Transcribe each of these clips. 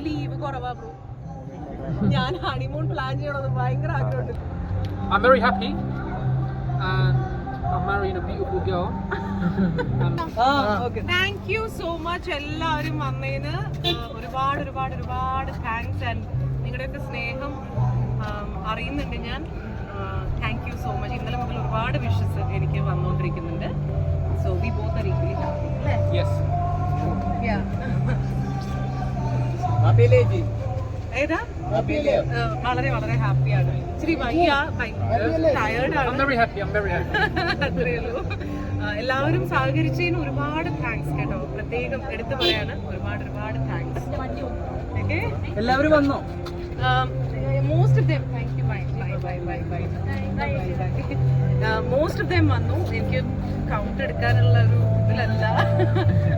എനിക്ക് ലീവ് കുറവാ ബ്രോ ഞാൻ ഹണിമൂൺ പ്ലാൻ ചെയ്യണമെന്ന് ഭയങ്കര ആഗ്രഹമുണ്ട്. I'm very happy. And I'm marrying a beautiful girl. Thank you so much എല്ലാവരും വന്നതിന്. ഒരുപാട് ഒരുപാട് ഒരുപാട് താങ്ക്സ് ആൻഡ് നിങ്ങളുടെയൊക്കെ സ്നേഹം അറിയുന്നുണ്ട് ഞാൻ. താങ്ക് യു സോ മച്ച് ഇന്നലെ മുതൽ ഒരുപാട് വിഷസ് എനിക്ക് വന്നുകൊണ്ടിരിക്കുന്നുണ്ട്. So we both are equally happy അല്ലേ? Yes. ഏതാ? വളരെ വളരെ ഹാപ്പിയാണ് ഇച്ചിരി വയ്യ ടയേർഡാണ് എല്ലാവരും സഹകരിച്ചതിന് ഒരുപാട് താങ്ക്സ് കേട്ടോ. പ്രത്യേകം എടുത്തു പറയാണ്. ഒരുപാട് ഒരുപാട് താങ്ക്സ് എല്ലാവരും വന്നോ? Most of them thank you bye bye bye bye bye most of them വന്നു. എനിക്ക് കൗണ്ട് എടുക്കാനുള്ള ഒരു ഇതിലല്ല.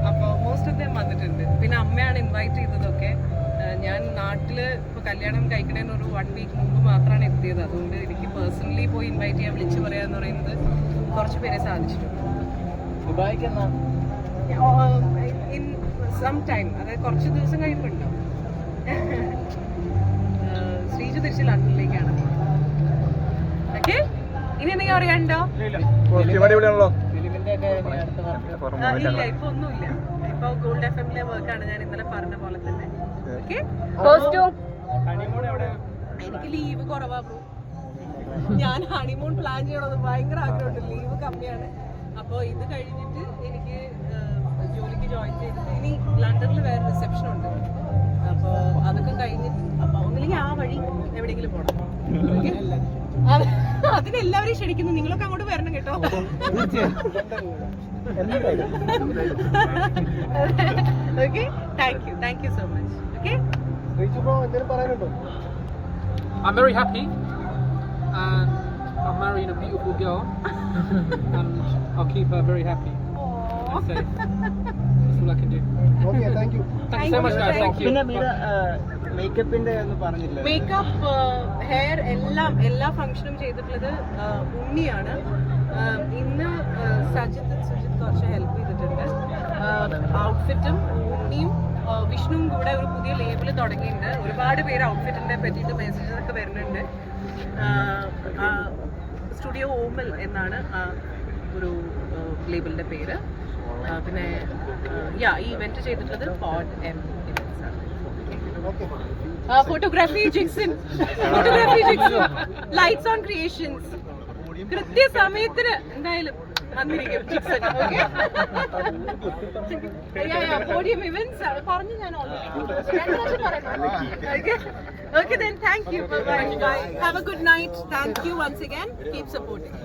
അപ്പോൾ മോസ്റ്റ് ഓഫ് ദം വന്നിട്ടുണ്ട്. പിന്നെ അമ്മയാണ് ഇൻവൈറ്റ് ചെയ്തതൊക്കെ. ഞാൻ നാട്ടിൽ ഇപ്പൊ കല്യാണം കഴിക്കണേന്ന് ഒരു വൺ വീക്ക് മുമ്പ് മാത്രമാണ് എത്തിയത്. അതുകൊണ്ട് എനിക്ക് പേഴ്സണലി പോയി ഇൻവൈറ്റ് ചെയ്യാൻ വിളിച്ചു പറയാന്ന് പറയുന്നത് കുറച്ച് പേരെ സാധിച്ചിട്ടുണ്ട്. ഇൻ സം ടൈം അതായത് കുറച്ച് ദിവസം കഴിയുമ്പോൾ ഉണ്ടാവും ശ്രീജു തിരിച്ച് ലണ്ടനിലേക്കാണ് ഓക്കെ ഇനി എന്തെങ്കിലും അറിയാണ്ടോ ഇല്ല ഇപ്പൊ ഒന്നുമില്ല. ഇപ്പൊ ഗോൾഡ് എഫ് എമ്മിലെ വർക്കാണ് ഞാൻ ഇന്നലെ പറഞ്ഞ പോലെ തന്നെ. ഓക്കെ ഹണിമൂൺ എവിടെ? എനിക്ക് ലീവ് കുറവാ ബ്രോ ഞാൻ ഹണിമൂൺ പ്ലാൻ ചെയ്യണത് ഭയങ്കര ആഗ്രഹമുണ്ട്. ലീവ് കമ്മിയാണ്. അപ്പോൾ ഇത് കഴിഞ്ഞിട്ട് എനിക്ക് ജോലിക്ക് ജോയിൻ ചെയ്തിട്ട് ഇനി ലണ്ടനിൽ വേറെ റിസപ്ഷൻ ഉണ്ട്. അപ്പോൾ അതൊക്കെ കഴിഞ്ഞിട്ട് അപ്പോൾ ഒന്നില്ലെങ്കിൽ ആ വഴി എവിടെയെങ്കിലും പോകണം Okay? അത് അതിനെല്ലാവരെയും ക്ഷണിക്കുന്നു നിങ്ങളൊക്കെ അങ്ങോട്ട് വരണം കേട്ടോ okay thank you thank you so much okay I'm very happy. And I'm marrying a beautiful girl. and I'll keep her very happy and safe. That's all I can do. Okay, Thank you Thank, thank you so much, guys. Thank you. പിന്നെ മീര മേക്കപ്പിന്റെ പറഞ്ഞില്ല. Makeup hair എല്ലാം എല്ലാ ഫംഗ്ഷനും ചെയ്തിട്ടുള്ളത് ആ, ഉണ്ണിയാണ്. ആ, ഇന്ന് സജിത് സജിത്ത് സുജിത്ത് കുറച്ച് ഹെൽപ്പ് ചെയ്തിട്ടുണ്ട്. ഔട്ട്ഫിറ്റും ഉണ്ണിയും വിഷ്ണുവും കൂടെ ഒരു പുതിയ ലേബിൾ തുടങ്ങിയിട്ടുണ്ട്. ഒരുപാട് പേര് ഔട്ട്ഫിറ്റിന്റെ പറ്റിയിട്ട് മെസ്സേജസ് ഒക്കെ വരുന്നുണ്ട്. സ്റ്റുഡിയോ ഓമൽ എന്നാണ് ഒരു ലേബിളിന്റെ പേര്. പിന്നെ യാ ഈ ഇവന്റ് ചെയ്തിട്ടുള്ളത് podium photography Jikson photography Jikson lights on creations കൃത്യസമയത്തിന് എന്തായാലും വന്നിരിക്കും ജിക്സൺ പോഡിയം ഇവന്റ്സ് പറഞ്ഞു ഞാൻ okay then thank you have a good night thank you once again keep supporting